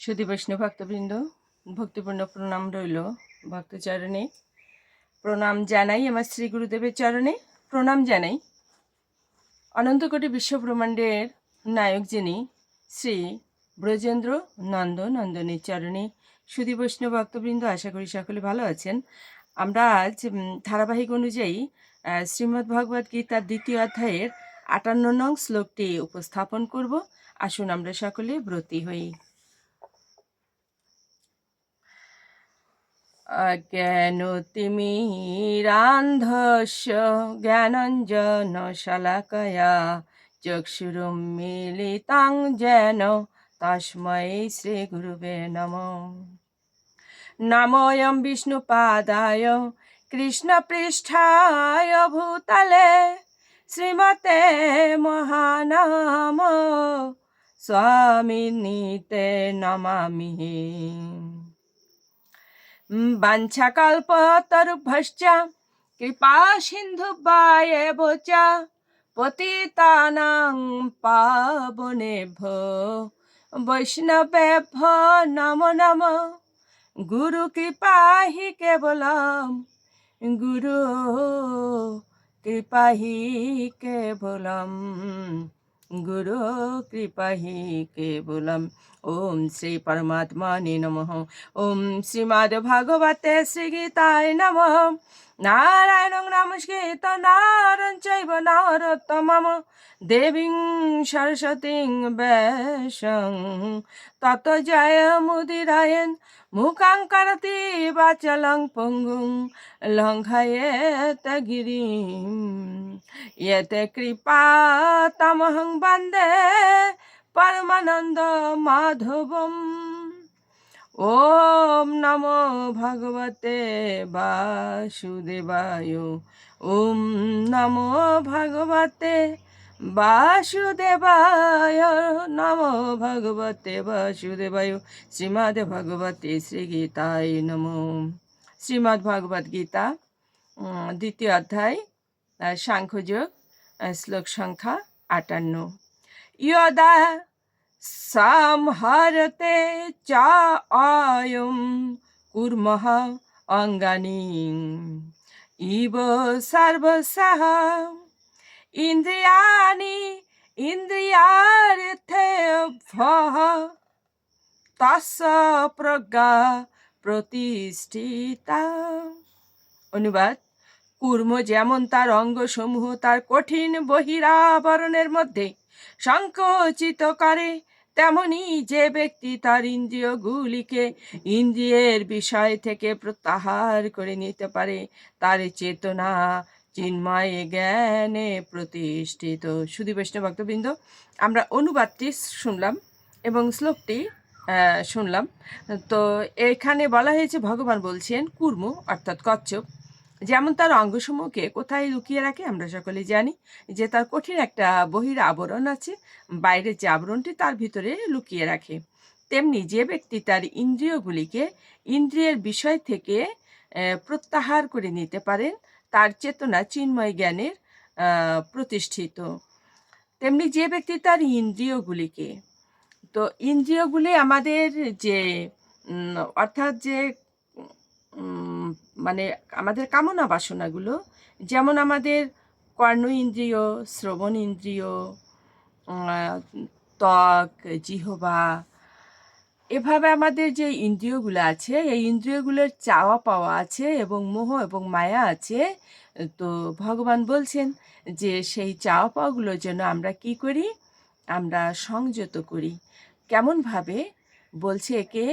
সুদী বৈষ্ণব ভক্তবৃন্দ, ভক্তিপূর্ণ প্রণাম রইল ভক্তচরণে। প্রণাম জানাই আমার শ্রী গুরুদেবের চরণে। প্রণাম জানাই অনন্তকোটি বিশ্বব্রহ্মাণ্ডের নায়ক যিনি শ্রী ব্রজেন্দ্র নন্দ নন্দনের চরণে। সুদী বৈষ্ণব ভক্তবৃন্দ, আশা করি সকলে ভালো আছেন। আমরা আজ ধারাবাহিক অনুযায়ী শ্রীমদ্ ভগবদ্ গীতার দ্বিতীয় অধ্যায়ের আটান্ন নং শ্লোকটি উপস্থাপন করব। আসুন আমরা সকলে ব্রতী হই। অজ্ঞানতিমিরান্ধস্য জ্ঞানঞ্জন শলাকয়া চক্ষুরুন্মিলিতাং যেন তস্मै শ্রীগুরুবে নম নমোऽয়ं বিষ্ণুপাদায় কৃষ্ণপৃষ্ঠায় ভূতলে শ্রীমতে মহানাম স্বামিনীতে নমামি বাঞ্ছাকল্পতরুভশ্চ। কৃপা সিন্ধুবায়েব চ পতিতানাং পাবনেভ্য। বৈষ্ণবেভ্য নম নম। গুরু কৃপা হি কেবলম। গুরু কৃপা হি কেবলম। গুরু কৃপা হি কেবলম। ওম শ্রী পরমাত্মনে নমঃ ওম শ্রীমদ্ ভাগবতে শ্রীগীতায় নমঃ নারায়ণং নমস্কৃত নারং চৈব নরোত্তমম দেবীং সরস্বতীং ব্যাসং তত জয় মুদিরায়ণ মুখাং করতি বাচলং পঙ্গুং লঙ্ঘয়েত গিরিম ইয়তে কৃপা তমহং বন্দে পরমানন্দ মাধবম। ওম নমো ভগবতে বাসুদেবায়। ওম নমো ভগবতে বাসুদেবায়। নমো ভগবতে বাসুদেবায়। শ্রীমদ্ ভগবতে শ্রীগীতায় নমো। শ্রীমদ্ ভগবদ গীতা দ্বিতীয় অধ্যায় সাংখ্যযোগ শ্লোক সংখ্যা আটান্ন। সংহরতে চ আয়ুম কুর্মঃ অঙ্গানি ইব সর্বসহ ইন্দ্রিয়াণি ইন্দ্রিয়ার্থেভ্যः তস্য প্রজ্ঞা প্রতিষ্ঠিতা অনুবাদ কুর্ম যেমন তার অঙ্গসমূহ তার কঠিন বহিরাবরণের মধ্যে সংকোচিত করে, তেমনি যে ব্যক্তি তার ইন্দ্রিয়গুলিকে ইন্দ্রিয়ের বিষয় থেকে প্রত্যাহার করে নিতে পারে, তার চেতনা চিন্ময় জ্ঞানে প্রতিষ্ঠিত। সুধী বৈষ্ণব ভক্তবৃন্দ, আমরা অনুবাদটি শুনলাম এবং শ্লোকটি শুনলাম। তো এখানে বলা হয়েছে, ভগবান বলছেন কুর্ম, অর্থাৎ কচ্ছপ যেমন তার অঙ্গসমূহকে কোথায় লুকিয়ে রাখে আমরা সকলে জানি যে তার কঠিন একটা বহির আবরণ আছে, বাইরের যে আবরণটি তার ভিতরে লুকিয়ে রাখে। তেমনি যে ব্যক্তি তার ইন্দ্রিয়গুলিকে ইন্দ্রিয়ের বিষয় থেকে প্রত্যাহার করে নিতে পারেন, তার চেতনা চিন্ময় জ্ঞানের প্রতিষ্ঠিত। তেমনি যে ব্যক্তি তার ইন্দ্রিয়গুলিকে, তো ইন্দ্রিয়গুলি আমাদের যে অর্থাৎ যে মানে আমাদের কামনা বাসনাগুলো। যেমন আমাদের কর্ণ ইন্দ্রিয়, শ্রবণ ইন্দ্রিয় ত্বক, জিহবা, এভাবে আমাদের যে ইন্দ্রিয়গুলো আছে, এই ইন্দ্রিয়গুলোর চাওয়া পাওয়া আছে এবং মোহ এবং মায়া আছে। তো ভগবান বলছেন যে সেই চাওয়া পাওয়াগুলোর জন্য আমরা কি করি? আমরা সংযত করি। কেমনভাবে? বলছে একে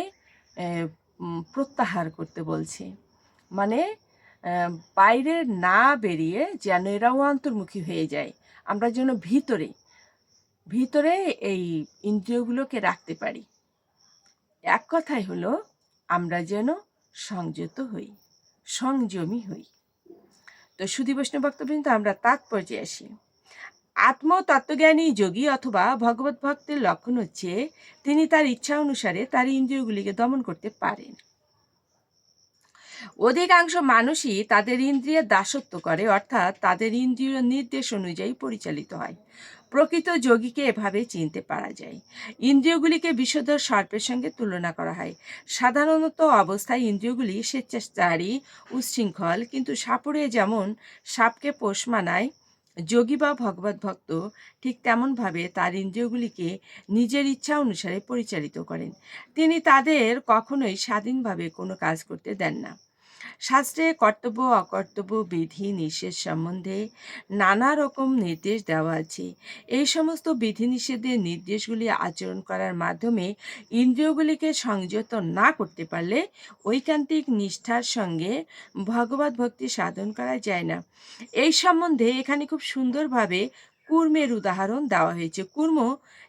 প্রত্যাহার করতে বলছে। মানে বাইরে না বেরিয়ে যেন এরাও অন্তর্মুখী হয়ে যায়। আমরা যেন ভিতরে ভিতরে এই ইন্দ্রিয়গুলোকে রাখতে পারি। এক কথাই হলো, আমরা যেন সংযত হই, সংযমী হই। তো সুধী বৈষ্ণব বক্তবৃন্দ আমরা তাৎপর্যে আসি। আত্মতত্ত্বজ্ঞানী যোগী অথবা ভগবত ভক্তের লক্ষণ হচ্ছে, তিনি তার ইচ্ছা অনুসারে তার ইন্দ্রিয়গুলিকে দমন করতে পারেন। অধিকাংশ মানুষই তাদের ইন্দ্রিয়ের দাসত্ব করে, অর্থাৎ তাদের ইন্দ্রিয় নির্দেশ অনুযায়ী পরিচালিত হয়। প্রকৃত যোগীকে এভাবে চিনতে পারা যায়। ইন্দ্রিয়গুলিকে বিষধর সর্পের সঙ্গে তুলনা করা হয়। সাধারণত অবস্থায় ইন্দ্রিয়গুলি স্বেচ্ছাচারী, উচ্ছৃঙ্খল, কিন্তু সাপুরে যেমন সাপকে পোষ মানায় যোগী বা ভগবত ভক্ত ঠিক তেমনভাবে তার ইন্দ্রিয়গুলিকে নিজের ইচ্ছা অনুসারে পরিচালিত করেন। তিনি তাদের কখনোই স্বাধীনভাবে কোনো কাজ করতে দেন না। শাস্ত্রে কর্তব্য, অকর্তব্য, বিধি, নিষেধ সম্বন্ধে নানা রকম নির্দেশ দেওয়া আছে। এই সমস্ত বিধিনিষেধের নির্দেশগুলি আচরণ করার মাধ্যমে ইন্দ্রিয়গুলিকে সংযত না করতে পারলে ঐকান্তিক নিষ্ঠার সঙ্গে ভগবত ভক্তি সাধন করা যায় না। এই সম্বন্ধে এখানে খুব সুন্দরভাবে কুর্মের উদাহরণ দেওয়া হয়েছে। কুর্ম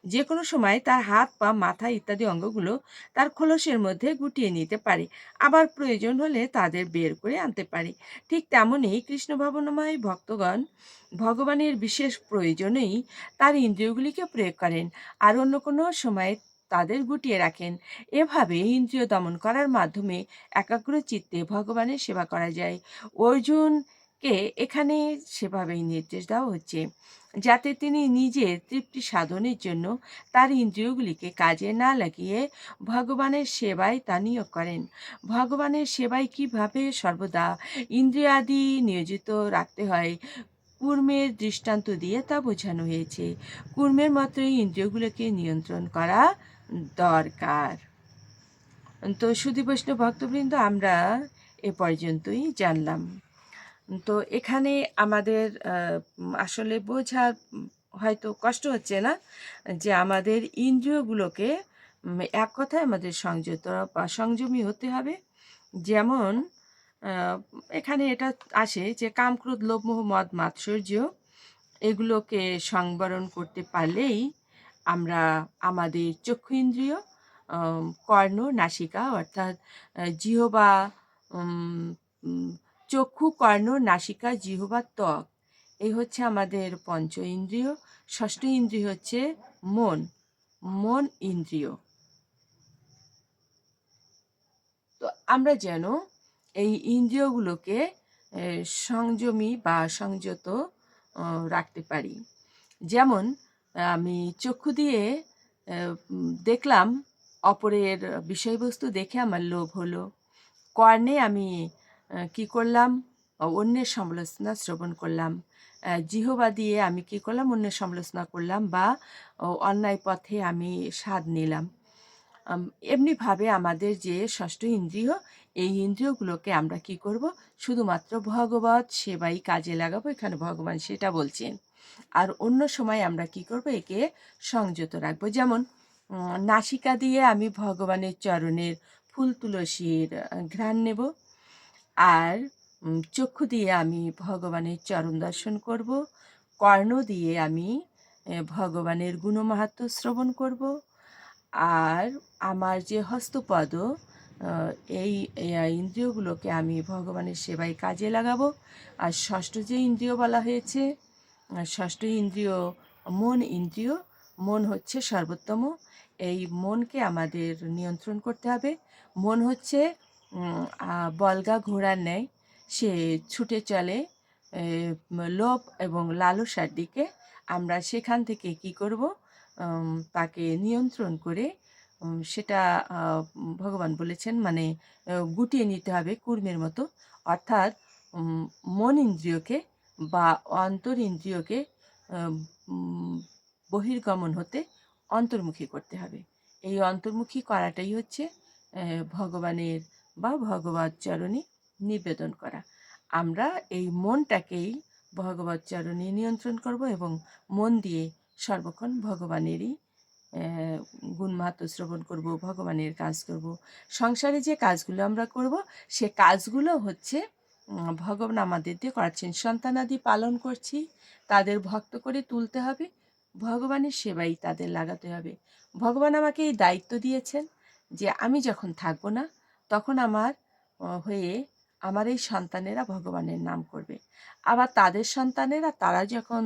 যে কোনো সময় তার হাত, পা, মাথা ইত্যাদি অঙ্গগুলো তার খোলসের মধ্যে গুটিয়ে নিতে পারে। আবার প্রয়োজন হলে তাদের বের করে আনতে পারে। ঠিক তেমনই কৃষ্ণ ভবনময় ভক্তগণ ভগবানের বিশেষ প্রয়োজনেই তার ইন্দ্রিয়গুলিকে প্রয়োগ করেন আর অন্য কোনো সময় তাদের গুটিয়ে রাখেন। এভাবে ইন্দ্রিয় দমন করার মাধ্যমে একাগ্র চিত্তে ভগবানের সেবা করা যায়। অর্জুনকে এখানে সেভাবেই নির্দেশ দেওয়া হচ্ছে। যাতে তিনি নিজের তৃপ্তি সাধনের জন্য তার ইন্দ্রিয়গুলিকে কাজে না লাগিয়ে ভগবানের সেবায় তা নিয়োগ করেন। ভগবানের সেবায় কীভাবে সর্বদা ইন্দ্রিয়াদি নিয়োজিত রাখতে হয়, কুর্মের দৃষ্টান্ত দিয়ে তা বোঝানো হয়েছে। কুর্মের মাত্রই ইন্দ্রিয়গুলোকে নিয়ন্ত্রণ করা দরকার। তো সুদী বৈষ্ণব ভক্তবৃন্দ, আমরা এ পর্যন্তই জানলাম। তো এখানে আমাদের আসলে বোঝার হয়তো কষ্ট হচ্ছে না যে আমাদের ইন্দ্রিয়গুলোকে এক কথায় আমাদের সংযত বা সংযমী হতে হবে। যেমন এখানে এটা আসে যে কামক্রোধ লোভমোহ মদ, মাৎসর্য এগুলোকে সংবরণ করতে পারলেই আমরা আমাদের চক্ষু ইন্দ্রিয় কর্ণ, নাসিকা অর্থাৎ জিহবা চক্ষু, কর্ণ, নাসিকা, জিহবা, ত্বক। এই হচ্ছে আমাদের পঞ্চ ইন্দ্রিয়। ষষ্ঠ ইন্দ্রিয় হচ্ছে মন। মন ইন্দ্রিয়। তো আমরা যেন এই ইন্দ্রিয়গুলোকে সংযমী বা সংযত রাখতে পারি। যেমন, আমি চক্ষু দিয়ে দেখলাম, অপরের বিষয়বস্তু দেখে আমার লোভ হলো। কর্ণে আমি কি করলাম? অন্যের সমালোচনা শ্রবণ করলাম। জিহবা দিয়ে আমি কি করলাম? অন্যের সমালোচনা করলাম বা অন্যায় পথে আমি স্বাদ নিলাম। এমনিভাবে আমাদের যে ষষ্ঠ ইন্দ্রিয়, এই ইন্দ্রিয়গুলোকে আমরা কি করব? শুধুমাত্র ভগবত সেবাই কাজে লাগাবো, এখানে ভগবান সেটা বলছেন। আর অন্য সময় আমরা কি করব? একে সংযত রাখব। যেমন নাসিকা দিয়ে আমি ভগবানের চরণের ফুল তুলসীর ঘ্রাণ নেব। আর চক্ষু দিয়ে আমি ভগবানের চরণ দর্শন করব, কর্ণ দিয়ে আমি ভগবানের গুণমাহাত্ম শ্রবণ করব। আর আমার যে হস্তপদ এই ইন্দ্রিয়গুলোকে আমি ভগবানের সেবায় কাজে লাগাবো। আর ষষ্ঠ যে ইন্দ্রিয় বলা হয়েছে ষষ্ঠ ইন্দ্রিয়, মন ইন্দ্রিয়, মন হচ্ছে সর্বোত্তম। এই মনকে আমাদের নিয়ন্ত্রণ করতে হবে। মন হচ্ছে বলগা ঘোড়ার ন্যায় সে ছুটে চলে লোভ এবং লালসার দিকে। আমরা সেখান থেকে কি করব? তাকে নিয়ন্ত্রণ করে সেটা ভগবান বলেছেন মানে গুটিয়ে নিতে হবে কুর্মের মতো। অর্থাৎ মন ইন্দ্রিয়কে বা অন্তর ইন্দ্রিয়কে বহির্গমন হতে অন্তর্মুখী করতে হবে। এই অন্তর্মুখী করাটাই হচ্ছে ভগবানের বা ভগবত চরণে নিবেদন করা। আমরা এই মনটাকেই ভগবত চরণে নিয়ন্ত্রণ করব এবং মন দিয়ে সর্বক্ষণ ভগবানেরই গুণমাত্র শ্রবণ করব, ভগবানের কাজ করব। সংসারে যে কাজগুলো আমরা করব, সে কাজগুলো হচ্ছে ভগবান আমাদের দিয়ে করাচ্ছেন। সন্তানাদি পালন করছি, তাদের ভক্ত করে তুলতে হবে, ভগবানের সেবাই তাদের লাগাতে হবে। ভগবান আমাকে এই দায়িত্ব দিয়েছেন যে আমি যখন থাকব না তখন আমার হয়ে আমার এই সন্তানেরা ভগবানের নাম করবে। আবার তাদের সন্তানেরা, তারা যখন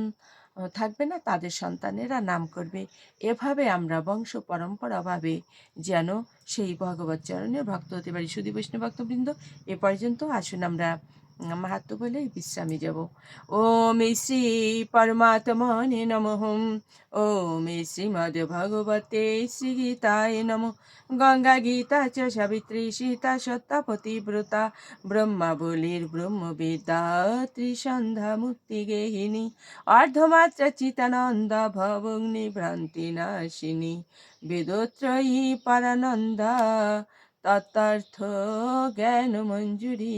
থাকবে না, তাদের সন্তানেরা নাম করবে। এভাবে আমরা বংশ পরম্পরাভাবে যেন সেই ভগবত চরণের ভক্ত হতে পারি। শুধু বৈষ্ণব ভক্তবৃন্দ, এ পর্যন্ত আসুন আমরা মাহাত্ম বলে বিশ্রামে যাব ওম শ্রী পরমাত্মনে নমঃ ওম শ্রীমদ ভগবতে শ্রী গীতায় নম গঙ্গা গীতা চ সাবিত্রী সীতা সত্তা পতিব্রতা ব্রহ্মাবলীর ব্রহ্মবিদ্যা ত্রিসন্ধ্যা মুক্তি গেহিনী অর্ধমাত্রা চিতানন্দা ভবগ্নি ভ্রান্তি নাশিনী বেদত্রয়ী পরানন্দা তত্ত্বার্থ জ্ঞান মঞ্জুরি